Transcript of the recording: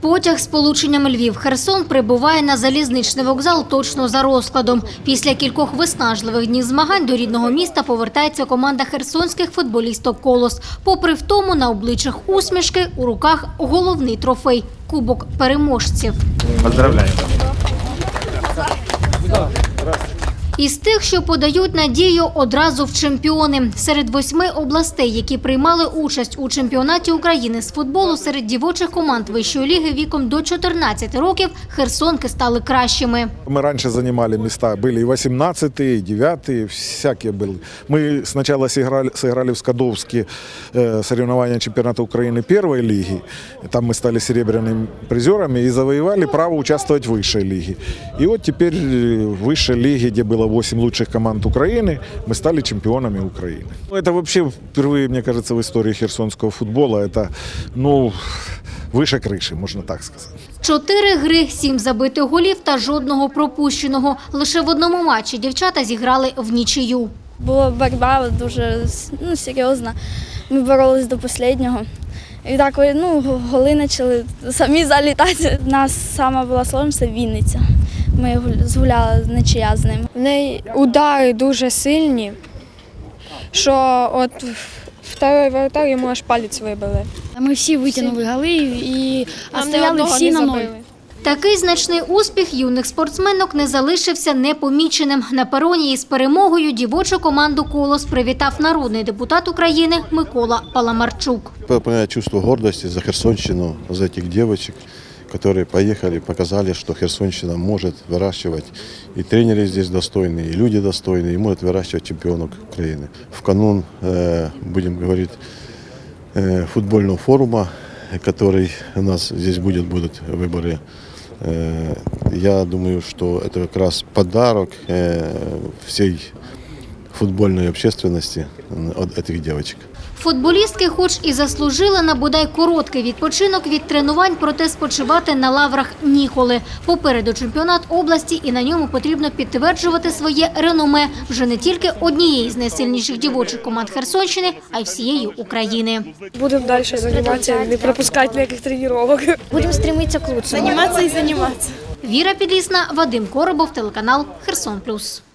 Потяг з полученням Львів-Херсон прибуває на залізничний вокзал точно за розкладом. Після кількох виснажливих днів змагань до рідного міста повертається команда херсонських футболісток «Колос». Попри в тому, на обличчях усмішки, у руках головний трофей – кубок переможців. Поздравляю. Із тих, що подають надію одразу в чемпіони. Серед восьми областей, які приймали участь у чемпіонаті України з футболу серед дівочих команд вищої ліги віком до 14 років, херсонки стали кращими. Мы раньше занимали места, были и 18 и 9 всякие были. Мы сначала сыграли, сыграли в Скадовске э, соревнования чемпионата Украины первой лиги. Там мы стали серебряными призерами и завоевали право участвовать в высшей лиге. И вот теперь э, в высшей лиге, где было 8 лучших команд Украины, мы стали чемпионами Украины. Ну, Это вообще впервые, мне кажется, в истории херсонского футбола. Это, ну, выше крыши, можно так сказать. Чотири гри, сім забитих голів та жодного пропущеного. Лише в одному матчі дівчата зіграли в нічию. Була боротьба дуже ну, серйозна. Ми боролись до останнього. І так ну, голи почали самі залітати. У нас сама була сложність це Вінниця. Ми згуляли нічия з ним. В неї удари дуже сильні, що от второй воротар йому аж палець вибили. Ми всі витягнули голи і а стояли всі на ноль. Такий значний успіх юних спортсменок не залишився непоміченим. На пероні із перемогою дівочу команду «Колос» привітав народний депутат України Микола Паламарчук. Понимаю чувство гордости за Херсонщину, за этих девочек, которые поехали, показали, что Херсонщина может выращивать. И тренеры здесь достойные, и люди достойные, и может выращивать чемпионок Украины. В канун, э, будем говорить, э, футбольного форума, который у нас здесь будет, будут выборы. Э, я думаю, что это как раз подарок всей футбольной общественности от этих девочек. Футболістки хоч і заслужили на бодай короткий відпочинок від тренувань, проте спочивати на лаврах ніколи. Попереду чемпіонат області і на ньому потрібно підтверджувати своє реноме вже не тільки однієї з найсильніших дівочих команд Херсонщини, а й всієї України. Будемо далі займатися, не пропускати ніяких тренувань. Будемо стремитися к лучшему. Займатися і займатися. Віра Підлісна, Вадим Коробов, телеканал Херсон Плюс.